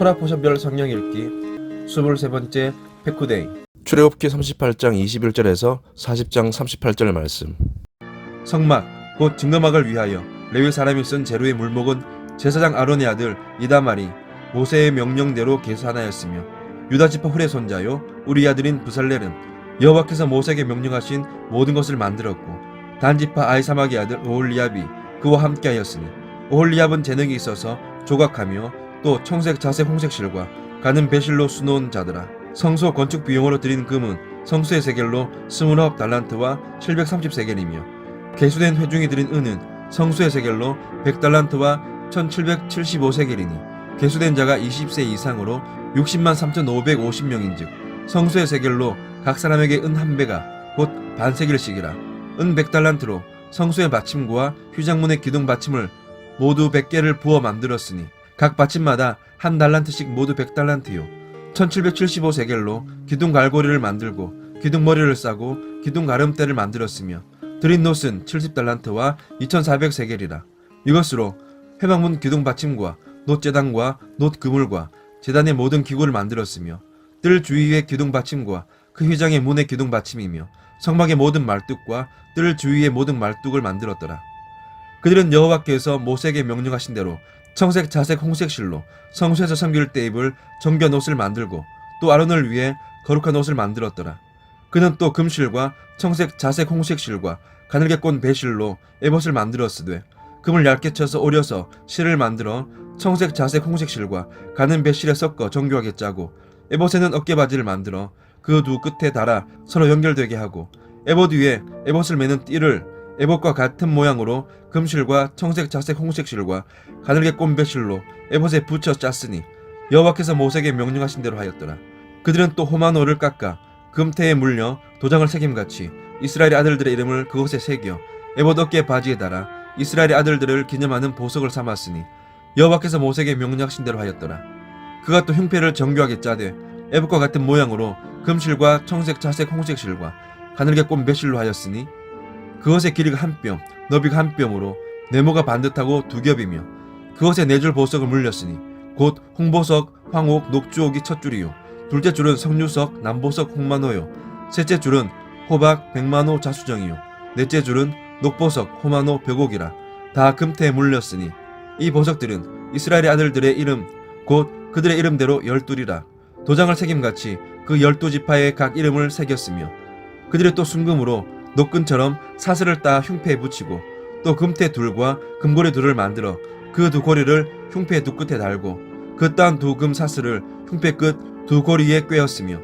토라포션별 성령 읽기. 23번째 페쿠데이. 출애굽기 38장 21절에서 40장 38절 말씀. 성막 곧 증거막을 위하여 레위 사람이 쓴 재료의 물목은 제사장 아론의 아들 이다말이 모세의 명령대로 계산하였으며 유다 지파 훌의 손자요 우리 아들인 부살렐은 여호와께서 모세에게 명령하신 모든 것을 만들었고 단 지파 아이사막의 아들 오홀리압이 그와 함께하였으니 오홀리압은 재능이 있어서 조각하며 또 청색 자색 홍색 실과 가는 배실로 수놓은 자들아 성소 건축 비용으로 들인 금은 성수의 세겔로 스물아홉 달란트와 730세겔이며 개수된 회중이 들인 은은 성수의 세겔로 100달란트와 1775세겔이니 개수된 자가 20세 이상으로 60만 3,550명인즉 성수의 세겔로 각 사람에게 은 한 배가 곧 반세겔씩이라. 은 100달란트로 성수의 받침구와 휴장문의 기둥 받침을 모두 100개를 부어 만들었으니 각 받침마다 한 달란트씩 모두 100달란트요 1775세겔로 기둥 갈고리를 만들고 기둥 머리를 싸고 기둥 가름대를 만들었으며 드린 놋은 70달란트와 2400세겔이라 이것으로 회막문 기둥 받침과 놋 제단과 놋 그물과 제단의 모든 기구를 만들었으며 뜰 주위의 기둥 받침과 그 휘장의 문의 기둥 받침이며 성막의 모든 말뚝과 뜰 주위의 모든 말뚝을 만들었더라. 그들은 여호와께서 모세에게 명령하신 대로 청색, 자색, 홍색 실로 성소에서 섬길 때 입을 정견 옷을 만들고 또 아론을 위해 거룩한 옷을 만들었더라. 그는 또 금실과 청색, 자색, 홍색 실과 가늘게 꼰 배실로 에봇을 만들었으되 금을 얇게 쳐서 오려서 실을 만들어 청색, 자색, 홍색 실과 가는 배실에 섞어 정교하게 짜고 에봇에는 어깨바지를 만들어 그 두 끝에 달아 서로 연결되게 하고 에봇 위에 에봇을 매는 띠를 에봇과 같은 모양으로 금실과 청색, 자색, 홍색 실과 가늘게 꼰 배실로 에봇에 붙여 짰으니 여호와께서 모세에게 명령하신 대로 하였더라. 그들은 또 호마노를 깎아 금태에 물려 도장을 새김같이 이스라엘의 아들들의 이름을 그곳에 새겨 에봇 어깨 바지에 달아 이스라엘의 아들들을 기념하는 보석을 삼았으니 여호와께서 모세에게 명령하신 대로 하였더라. 그가 또 흉패를 정교하게 짜되 에봇과 같은 모양으로 금실과 청색, 자색, 홍색 실과 가늘게 꼰 배실로 하였으니 그것의 길이가 한 뼘, 너비가 한 뼘으로 네모가 반듯하고 두 겹이며 그것에 네 줄 보석을 물렸으니 곧 홍보석, 황옥, 녹주옥이 첫 줄이요. 둘째 줄은 석류석, 남보석, 홍만호요. 셋째 줄은 호박, 백만호, 자수정이요. 넷째 줄은 녹보석, 호만호, 벽옥이라 다 금태에 물렸으니 이 보석들은 이스라엘의 아들들의 이름 곧 그들의 이름대로 열둘이라. 도장을 새김같이 그 열두 지파의 각 이름을 새겼으며 그들이 또 순금으로 녹근처럼 사슬을 따 흉패에 붙이고 또 금태 둘과 금고리 둘을 만들어 그 두 고리를 흉패 두 끝에 달고 그 따은 두금 사슬을 흉패 끝 두 고리에 꿰었으며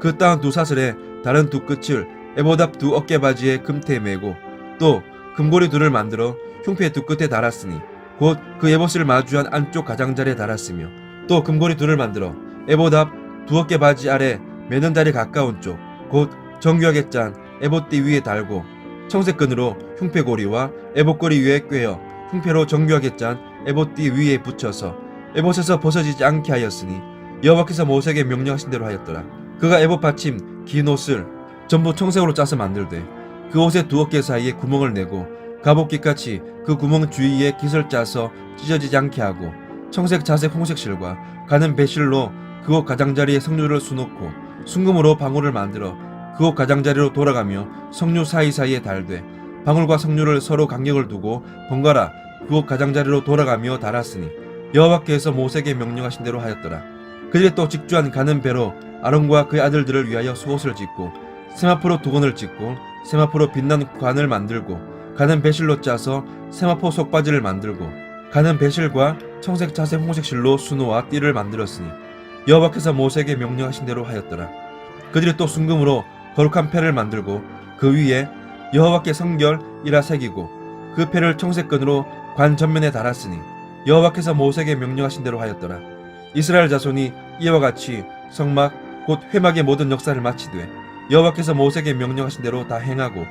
그 따은 두 사슬의 다른 두 끝을 에보답 두 어깨바지에 금태에 메고 또 금고리 둘을 만들어 흉패 두 끝에 달았으니 곧 그 에봇을 마주한 안쪽 가장자리에 달았으며 또 금고리 둘을 만들어 에보답 두 어깨바지 아래 매는 다리 가까운 쪽 곧 정교하게 짠 에봇띠 위에 달고 청색끈으로 흉패고리와 에봇고리 위에 꿰어 흉패로 정교하게 짠 에봇띠 위에 붙여서 에봇에서 벗어지지 않게 하였으니 여호와께서 모세에게 명령하신 대로 하였더라. 그가 에봇 받침 긴 옷을 전부 청색으로 짜서 만들되 그 옷의 두 어깨 사이에 구멍을 내고 갑옷깃같이 그 구멍 주위에 깃을 짜서 찢어지지 않게 하고 청색 자색 홍색 실과 가는 배실로 그 옷 가장자리에 석류를 수놓고 순금으로 방울을 만들어 그옷 가장자리로 돌아가며 석류 사이사이에 달되 방울과 석류를 서로 간격을 두고 번갈아 그옷 가장자리로 돌아가며 달았으니 여호와께서 모세에게 명령하신 대로 하였더라. 그들이 또 직주한 가는 배로 아론과 그의 아들들을 위하여 속옷을 짓고 세마포로 두건을 짓고 세마포로 빛난 관을 만들고 가는 배실로 짜서 세마포 속바지를 만들고 가는 배실과 청색 자색 홍색 실로 수노와 띠를 만들었으니 여호와께서 모세에게 명령하신 대로 하였더라. 그들이 또 순금으로 거룩한 패를 만들고 그 위에 여호와께 성결이라 새기고 그 패를 청색끈으로 관 전면에 달았으니 여호와께서 모세에게 명령하신 대로 하였더라. 이스라엘 자손이 이와 같이 성막 곧 회막의 모든 역사를 마치되 여호와께서 모세에게 명령하신 대로 다 행하고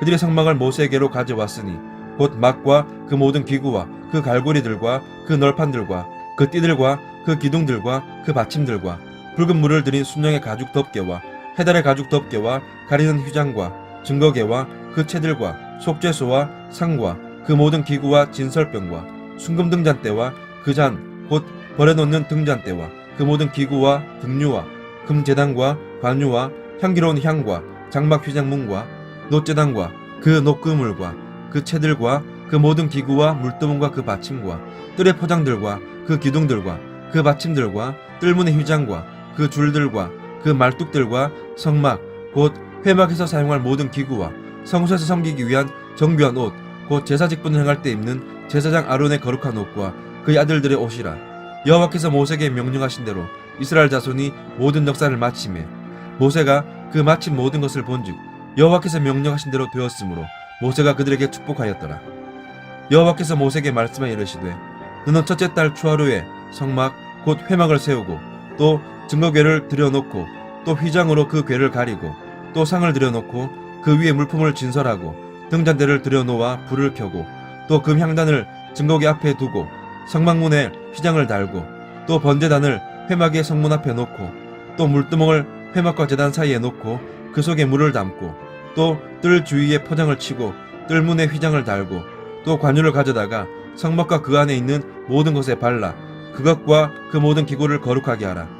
그들의 성막을 모세에게로 가져왔으니 곧 막과 그 모든 기구와 그 갈고리들과 그 널판들과 그 띠들과 그 기둥들과 그 받침들과 붉은 물을 들인 순양의 가죽 덮개와 해달의 가죽 덮개와 가리는 휘장과 증거개와 그 채들과 속죄소와 상과 그 모든 기구와 진설병과 순금 등잔대와 그 잔 곧 버려놓는 등잔대와 그 모든 기구와 등류와 금제단과 관유와 향기로운 향과 장막 휘장문과 놋제단과 그 녹그물과 그 채들과 그 모든 기구와 물두멍과 그 받침과 뜰의 포장들과 그 기둥들과 그 받침들과 뜰문의 휘장과 그 줄들과 그 말뚝들과 성막 곧 회막에서 사용할 모든 기구와 성소에서 섬기기 위한 정비한 옷 곧 제사 직분을 행할 때 입는 제사장 아론의 거룩한 옷과 그의 아들들의 옷이라. 여호와께서 모세에게 명령하신 대로 이스라엘 자손이 모든 역사를 마치매 모세가 그 마친 모든 것을 본즉 여호와께서 명령하신 대로 되었으므로 모세가 그들에게 축복하였더라. 여호와께서 모세에게 말씀하여 이르시되 너는 첫째 달 추하루에 성막 곧 회막을 세우고 또 증거궤를 들여놓고 또 휘장으로 그 궤를 가리고 또 상을 들여놓고 그 위에 물품을 진설하고 등잔대를 들여놓아 불을 켜고 또 금향단을 증거궤 앞에 두고 성막문에 휘장을 달고 또 번제단을 회막의 성문 앞에 놓고 또 물두멍을 회막과 제단 사이에 놓고 그 속에 물을 담고 또 뜰 주위에 포장을 치고 뜰문에 휘장을 달고 또 관유를 가져다가 성막과 그 안에 있는 모든 것에 발라 그것과 그 모든 기구를 거룩하게 하라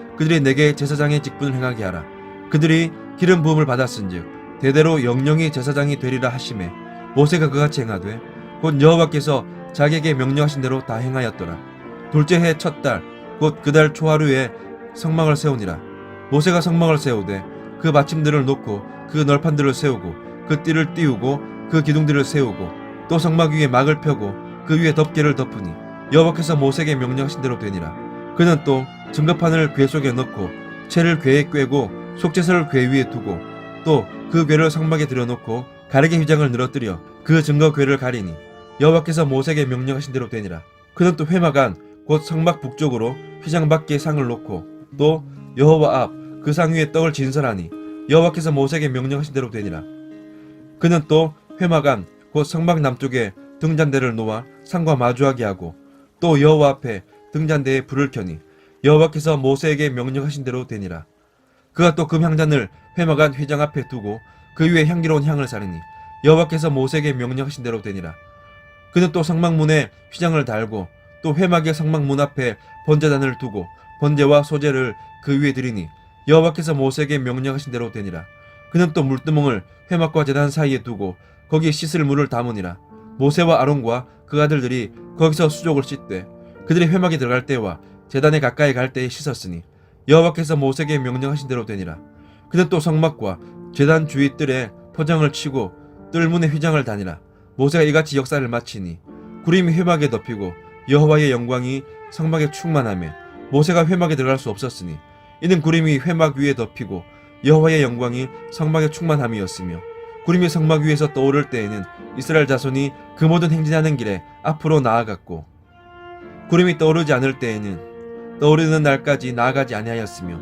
그들이 내게 제사장의 직분을 행하게 하라. 그들이 기름 부음을 받았은즉 대대로 영영이 제사장이 되리라 하심에 모세가 그같이 행하되 곧 여호와께서 자기에게 명령하신 대로 다 행하였더라. 둘째 해 첫 달 곧 그 달 초하루에 성막을 세우니라. 모세가 성막을 세우되 그 마침들을 놓고 그 널판들을 세우고 그 띠를 띄우고 그 기둥들을 세우고 또 성막 위에 막을 펴고 그 위에 덮개를 덮으니 여호와께서 모세에게 명령하신 대로 되니라. 그는 또 증거판을 궤 속에 넣고 채를 궤에 꿰고 속죄서를 궤 위에 두고 또 그 궤를 성막에 들여놓고 가르게 휘장을 늘어뜨려 그 증거 궤를 가리니 여호와께서 모세에게 명령하신 대로 되니라. 그는 또 회막 안 곧 성막 북쪽으로 휘장 밖에 상을 놓고 또 여호와 앞 그 상 위에 떡을 진설하니 여호와께서 모세에게 명령하신 대로 되니라. 그는 또 회막 안 곧 성막 남쪽에 등잔대를 놓아 상과 마주하게 하고 또 여호와 앞에 등잔대에 불을 켜니 여호와께서 모세에게 명령하신 대로 되니라. 그가 또 금향잔을 회막 안 휘장 앞에 두고 그 위에 향기로운 향을 사르니 여호와께서 모세에게 명령하신 대로 되니라. 그는 또 성막문에 휘장을 달고 또 회막의 성막문 앞에 번제단을 두고 번제와 소제를 그 위에 드리니 여호와께서 모세에게 명령하신 대로 되니라. 그는 또 물두멍을 회막과 제단 사이에 두고 거기에 씻을 물을 담으니라. 모세와 아론과 그 아들들이 거기서 수족을 씻되 그들이 회막에 들어갈 때와 제단에 가까이 갈 때에 씻었으니 여호와께서 모세에게 명령하신 대로 되니라. 그는 또 성막과 제단 주위 뜰에 포장을 치고 뜰문에 휘장을 다니라. 모세가 이같이 역사를 마치니 구름이 회막에 덮이고 여호와의 영광이 성막에 충만하며 모세가 회막에 들어갈 수 없었으니 이는 구름이 회막 위에 덮이고 여호와의 영광이 성막에 충만함이었으며 구름이 성막 위에서 떠오를 때에는 이스라엘 자손이 그 모든 행진하는 길에 앞으로 나아갔고 구름이 떠오르지 않을 때에는 떠오르는 날까지 나아가지 아니하였으며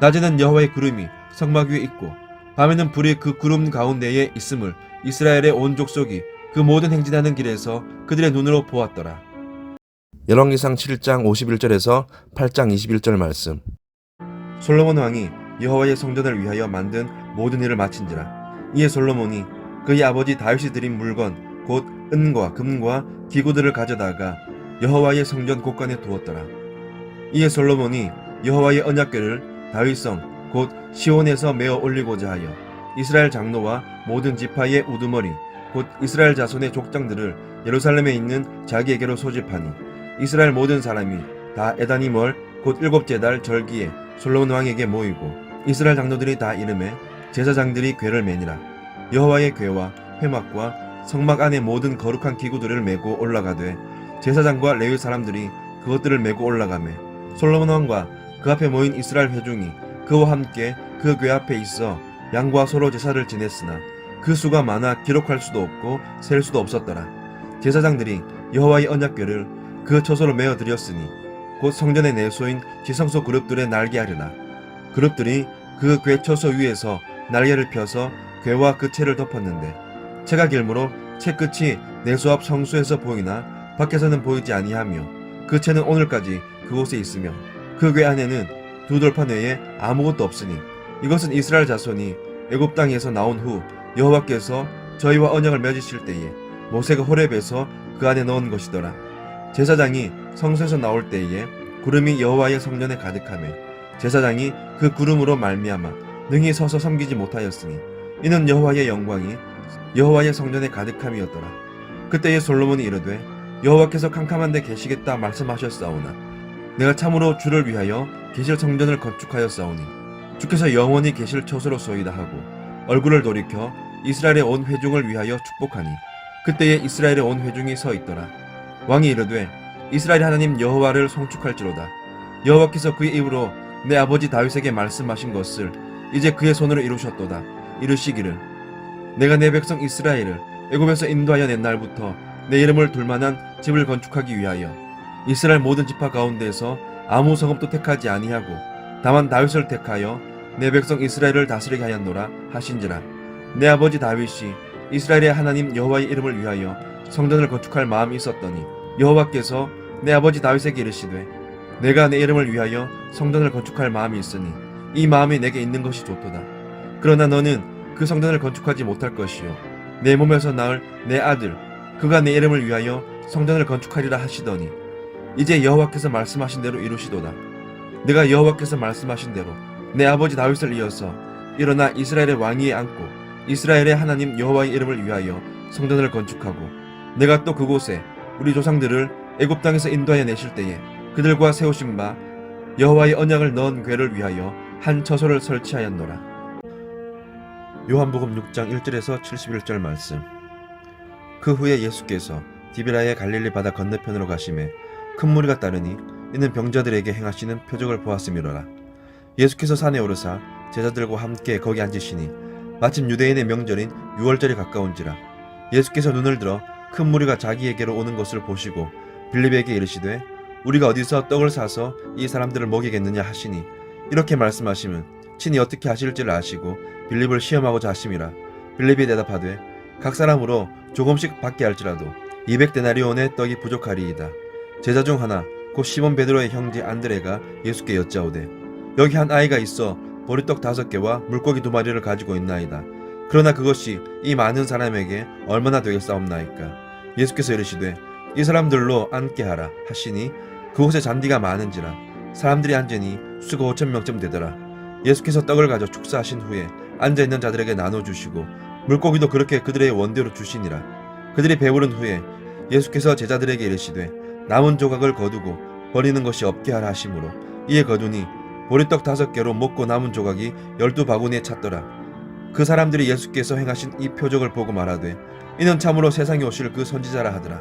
낮에는 여호와의 구름이 성막 위에 있고 밤에는 불이 그 구름 가운데에 있음을 이스라엘의 온 족속이 그 모든 행진하는 길에서 그들의 눈으로 보았더라. 열왕기상 7장 51절에서 8장 21절 말씀. 솔로몬 왕이 여호와의 성전을 위하여 만든 모든 일을 마친지라. 이에 솔로몬이 그의 아버지 다윗이 드린 물건 곧 은과 금과 기구들을 가져다가 여호와의 성전 곳간에 두었더라. 이에 솔로몬이 여호와의 언약궤를 다윗성 곧 시온에서 메어 올리고자 하여 이스라엘 장로와 모든 지파의 우두머리 곧 이스라엘 자손의 족장들을 예루살렘에 있는 자기에게로 소집하니 이스라엘 모든 사람이 다 에다니 멀 곧 일곱째 달 절기에 솔로몬 왕에게 모이고 이스라엘 장로들이 다 이름에 제사장들이 궤를 매니라. 여호와의 궤와 회막과 성막 안의 모든 거룩한 기구들을 메고 올라가되 제사장과 레위 사람들이 그것들을 메고 올라가매 솔로몬 왕과 그 앞에 모인 이스라엘 회중이 그와 함께 그 궤 앞에 있어 양과 소로 제사를 지냈으나 그 수가 많아 기록할 수도 없고 셀 수도 없었더라. 제사장들이 여호와의 언약궤를 그 처소로 메어 드렸으니 곧 성전의 내소인 지성소 그룹들에 날게 하리라. 그룹들이 그 궤초소 위에서 날개를 펴서 궤와 그 채를 덮었는데 채가 길므로 채 끝이 내수 앞 성수에서 보이나 밖에서는 보이지 아니하며 그 채는 오늘까지 그곳에 있으며 그 궤 안에는 두 돌판 외에 아무것도 없으니 이것은 이스라엘 자손이 애굽 땅에서 나온 후 여호와께서 저희와 언약을 맺으실 때에 모세가 호렙에서 그 안에 넣은 것이더라. 제사장이 성소에서 나올 때에 구름이 여호와의 성전에 가득하며 제사장이 그 구름으로 말미암아 능히 서서 섬기지 못하였으니 이는 여호와의 영광이 여호와의 성전에 가득함이었더라. 그때에 솔로몬이 이르되 여호와께서 캄캄한 데 계시겠다 말씀하셨사오나 내가 참으로 주를 위하여 계실 성전을 건축하였사오니 주께서 영원히 계실 처소로소이다 하고 얼굴을 돌이켜 이스라엘의 온 회중을 위하여 축복하니 그때에 이스라엘의 온 회중이 서 있더라. 왕이 이르되 이스라엘 하나님 여호와를 송축할지로다. 여호와께서 그의 입으로 내 아버지 다윗에게 말씀하신 것을 이제 그의 손으로 이루셨도다. 이르시기를 내가 내 백성 이스라엘을 애굽에서 인도하여 낸 날부터 내 이름을 둘만한 집을 건축하기 위하여 이스라엘 모든 지파 가운데서 아무 성읍도 택하지 아니하고 다만 다윗을 택하여 내 백성 이스라엘을 다스리게 하였노라 하신지라. 내 아버지 다윗이 이스라엘의 하나님 여호와의 이름을 위하여 성전을 건축할 마음이 있었더니 여호와께서 내 아버지 다윗에게 이르시되 내가 내 이름을 위하여 성전을 건축할 마음이 있으니 이 마음이 내게 있는 것이 좋도다. 그러나 너는 그 성전을 건축하지 못할 것이요. 내 몸에서 낳을 내 아들 그가 내 이름을 위하여 성전을 건축하리라 하시더니 이제 여호와께서 말씀하신 대로 이루시도다 내가 여호와께서 말씀하신 대로 내 아버지 다윗을 이어서 일어나 이스라엘의 왕위에 앉고 이스라엘의 하나님 여호와의 이름을 위하여 성전을 건축하고 내가 또 그곳에 우리 조상들을 애굽 땅에서 인도하여 내실 때에 그들과 세우신 바 여호와의 언약을 넣은 궤를 위하여 한 처소를 설치하였노라. 요한복음 6장 1절에서 71절 말씀. 그 후에 예수께서 디비라의 갈릴리 바다 건너편으로 가심에 큰 무리가 따르니 이는 병자들에게 행하시는 표적을 보았음이로라. 예수께서 산에 오르사 제자들과 함께 거기 앉으시니 마침 유대인의 명절인 유월절이 가까운지라 예수께서 눈을 들어 큰 무리가 자기에게로 오는 것을 보시고 빌립에게 이르시되 우리가 어디서 떡을 사서 이 사람들을 먹이겠느냐 하시니 이렇게 말씀하시면 친히 어떻게 하실지를 아시고 빌립을 시험하고자 하심이라 빌립이 대답하되 각 사람으로 조금씩 받게 할지라도 200데나리온의 떡이 부족하리이다. 제자 중 하나 곧 시몬 베드로의 형제 안드레가 예수께 여짜오되 여기 한 아이가 있어 보리떡 다섯 개와 물고기 두 마리를 가지고 있나이다. 그러나 그것이 이 많은 사람에게 얼마나 되겠사옵나이까? 예수께서 이르시되 이 사람들로 앉게 하라 하시니 그곳에 잔디가 많은지라 사람들이 앉으니 수가 오천 명쯤 되더라. 예수께서 떡을 가져 축사하신 후에 앉아 있는 자들에게 나눠 주시고 물고기도 그렇게 그들의 원대로 주시니라. 그들이 배부른 후에 예수께서 제자들에게 이르시되 남은 조각을 거두고 버리는 것이 없게 하라 하심으로 이에 거두니 보리떡 다섯 개로 먹고 남은 조각이 열두 바구니에 찼더라. 그 사람들이 예수께서 행하신 이 표적을 보고 말하되 이는 참으로 세상에 오실 그 선지자라 하더라.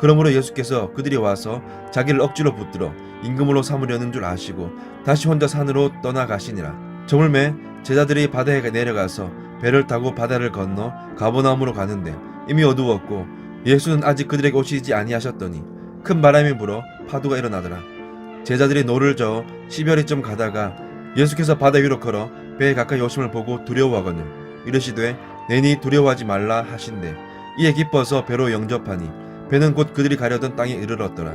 그러므로 예수께서 그들이 와서 자기를 억지로 붙들어 임금으로 삼으려는 줄 아시고 다시 혼자 산으로 떠나가시니라. 저물매 제자들이 바다에 내려가서 배를 타고 바다를 건너 가보나움으로 가는데 이미 어두웠고 예수는 아직 그들에게 오시지 아니하셨더니 큰 바람이 불어 파도가 일어나더라. 제자들이 노를 저어 시별이쯤 가다가 예수께서 바다 위로 걸어 배에 가까이 오심을 보고 두려워하거늘 이르시되 내니 두려워하지 말라 하신대 이에 기뻐서 배로 영접하니 배는 곧 그들이 가려던 땅에 이르렀더라.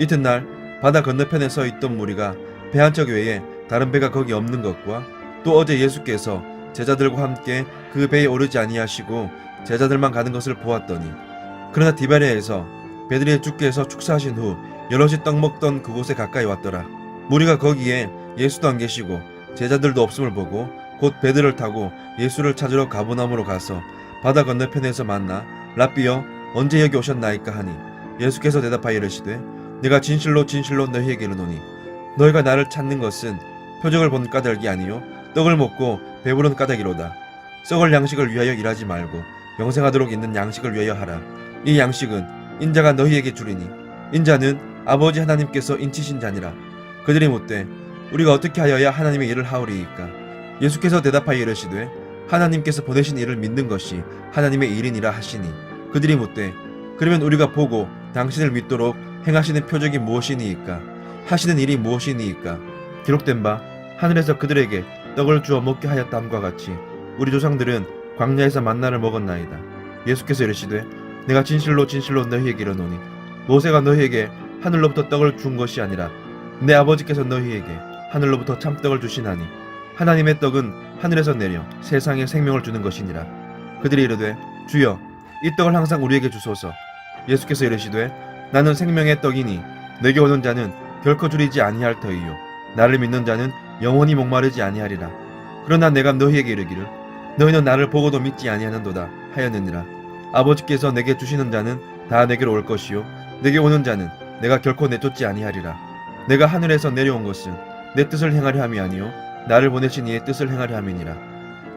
이튿날 바다 건너편에 서 있던 무리가 배 한 척 외에 다른 배가 거기 없는 것과 또 어제 예수께서 제자들과 함께 그 배에 오르지 아니하시고 제자들만 가는 것을 보았더니 그러나 디바리아에서 배들이 주께서 축사하신 후 여럿이 떡 먹던 그곳에 가까이 왔더라. 무리가 거기에 예수도 안 계시고 제자들도 없음을 보고 곧 배들을 타고 예수를 찾으러 가보남으로 가서 바다 건너편에서 만나 라비여 언제 여기 오셨나이까 하니 예수께서 대답하여 이르시되 내가 진실로 진실로 너희에게 이르노니 너희가 나를 찾는 것은 표적을 본 까닭이 아니요 떡을 먹고 배부른 까닭이로다. 썩을 양식을 위하여 일하지 말고 영생하도록 있는 양식을 위하여 하라. 이 양식은 인자가 너희에게 주리니 인자는 아버지 하나님께서 인치신 자니라. 그들이 묻되 우리가 어떻게 하여야 하나님의 일을 하오리이까? 예수께서 대답하여 이르시되 하나님께서 보내신 일을 믿는 것이 하나님의 일이니라 하시니. 그들이 묻되 그러면 우리가 보고 당신을 믿도록 행하시는 표적이 무엇이니이까? 하시는 일이 무엇이니이까? 기록된 바 하늘에서 그들에게 떡을 주어 먹게 하였다함과 같이 우리 조상들은 광야에서 만나를 먹었나이다. 예수께서 이르시되 내가 진실로 진실로 너희에게 이르노니 모세가 너희에게 하늘로부터 떡을 준 것이 아니라 내 아버지께서 너희에게 하늘로부터 참떡을 주시나니 하나님의 떡은 하늘에서 내려 세상에 생명을 주는 것이니라. 그들이 이르되 주여 이 떡을 항상 우리에게 주소서. 예수께서 이르시되 나는 생명의 떡이니 내게 오는 자는 결코 줄이지 아니할 터이요 나를 믿는 자는 영원히 목마르지 아니하리라. 그러나 내가 너희에게 이르기를 너희는 나를 보고도 믿지 아니하는도다 하였느니라. 아버지께서 내게 주시는 자는 다 내게로 올 것이요 내게 오는 자는 내가 결코 내쫓지 아니하리라. 내가 하늘에서 내려온 것은 내 뜻을 행하려 함이 아니요 나를 보내신 이의 뜻을 행하려 함이니라.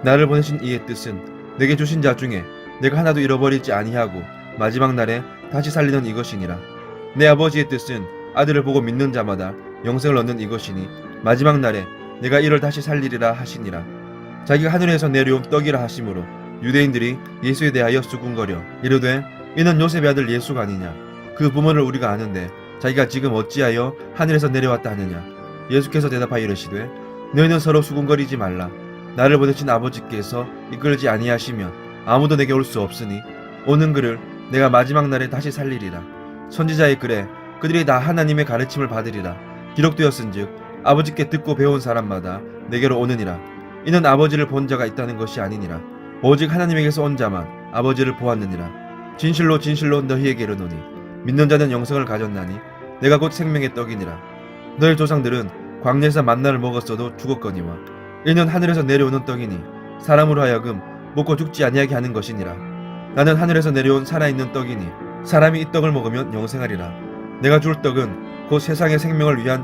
나를 보내신 이의 뜻은 내게 주신 자 중에 내가 하나도 잃어버리지 아니하고 마지막 날에 다시 살리는 이것이니라. 내 아버지의 뜻은 아들을 보고 믿는 자마다 영생을 얻는 이것이니 마지막 날에 내가 이를 다시 살리리라 하시니라. 자기가 하늘에서 내려온 떡이라 하심으로 유대인들이 예수에 대하여 수군거려 이르되 이는 요셉의 아들 예수가 아니냐. 그 부모를 우리가 아는데 자기가 지금 어찌하여 하늘에서 내려왔다 하느냐. 예수께서 대답하여 이르시되 너희는 서로 수군거리지 말라. 나를 보내신 아버지께서 이끌지 아니하시면 아무도 내게 올 수 없으니 오는 그를 내가 마지막 날에 다시 살리리라. 선지자의 글에 그들이 다 하나님의 가르침을 받으리라. 기록되었은즉 아버지께 듣고 배운 사람마다 내게로 오느니라. 이는 아버지를 본 자가 있다는 것이 아니니라. 오직 하나님에게서 온 자만 아버지를 보았느니라. 진실로 진실로 너희에게 이르노니 믿는 자는 영생을 가졌나니 내가 곧 생명의 떡이니라. 너희 조상들은 광야에서 만나를 먹었어도 죽었거니와 이는 하늘에서 내려오는 떡이니 사람으로 하여금 먹고 죽지 아니하게 하는 것이니라. 나는 하늘에서 내려온 살아있는 떡이니 사람이 이 떡을 먹으면 영생하리라. 내가 줄 떡은 곧 세상의 생명을 위한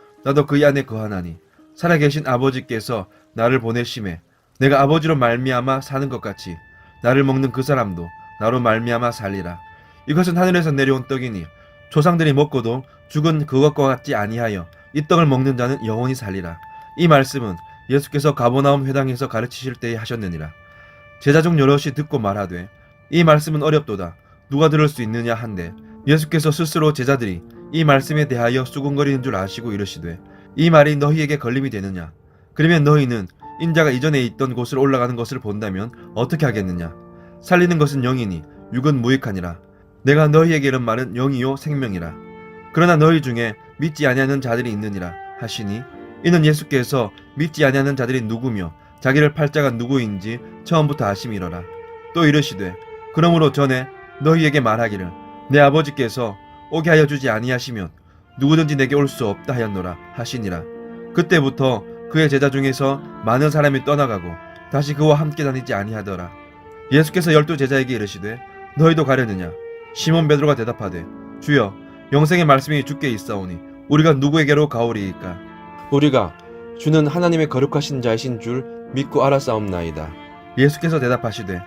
나도 그의 안에 거하나니 살아계신 아버지께서 나를 보내심에 내가 아버지로 말미암아 사는 것 같이 나를 먹는 그 사람도 나로 말미암아 살리라. 이것은 하늘에서 내려온 떡이니 조상들이 먹고도 죽은 그것과 같지 아니하여 이 떡을 먹는 자는 영원히 살리라. 이 말씀은 예수께서 가보나움 회당에서 가르치실 때에 하셨느니라. 제자 중 여럿이 듣고 말하되 이 말씀은 어렵도다. 누가 들을 수 있느냐 한데 예수께서 스스로 제자들이 이 말씀에 대하여 수군거리는 줄 아시고 이르시되 이 말이 너희에게 걸림이 되느냐? 그러면 너희는 인자가 이전에 있던 곳을 올라가는 것을 본다면 어떻게 하겠느냐? 살리는 것은 영이니 육은 무익하니라. 내가 너희에게 이른 말은 영이요 생명이라. 그러나 너희 중에 믿지 아니하는 자들이 있느니라 하시니 이는 예수께서 믿지 아니하는 자들이 누구며 자기를 팔 자가 누구인지 처음부터 아심이로라. 또 이르시되 그러므로 전에 너희에게 말하기를 내 아버지께서 오게 하여 주지 아니하시면 누구든지 내게 올 수 없다 하였노라 하시니라. 그때부터 그의 제자 중에서 많은 사람이 떠나가고 다시 그와 함께 다니지 아니하더라. 예수께서 열두 제자에게 이르시되 너희도 가려느냐? 시몬 베드로가 대답하되 주여 영생의 말씀이 주께 있사오니 우리가 누구에게로 가오리이까? 우리가 주는 하나님의 거룩하신 자이신 줄 믿고 알았사옵나이다. 예수께서 대답하시되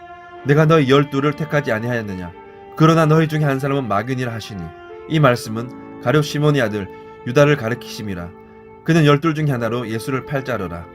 내가 너희 열두를 택하지 아니하였느냐? 그러나 너희 중에 한 사람은 마귀니라 하시니 이 말씀은 가룟 시몬의 아들 유다를 가리키심이라 그는 열둘 중에 하나로 예수를 팔자러라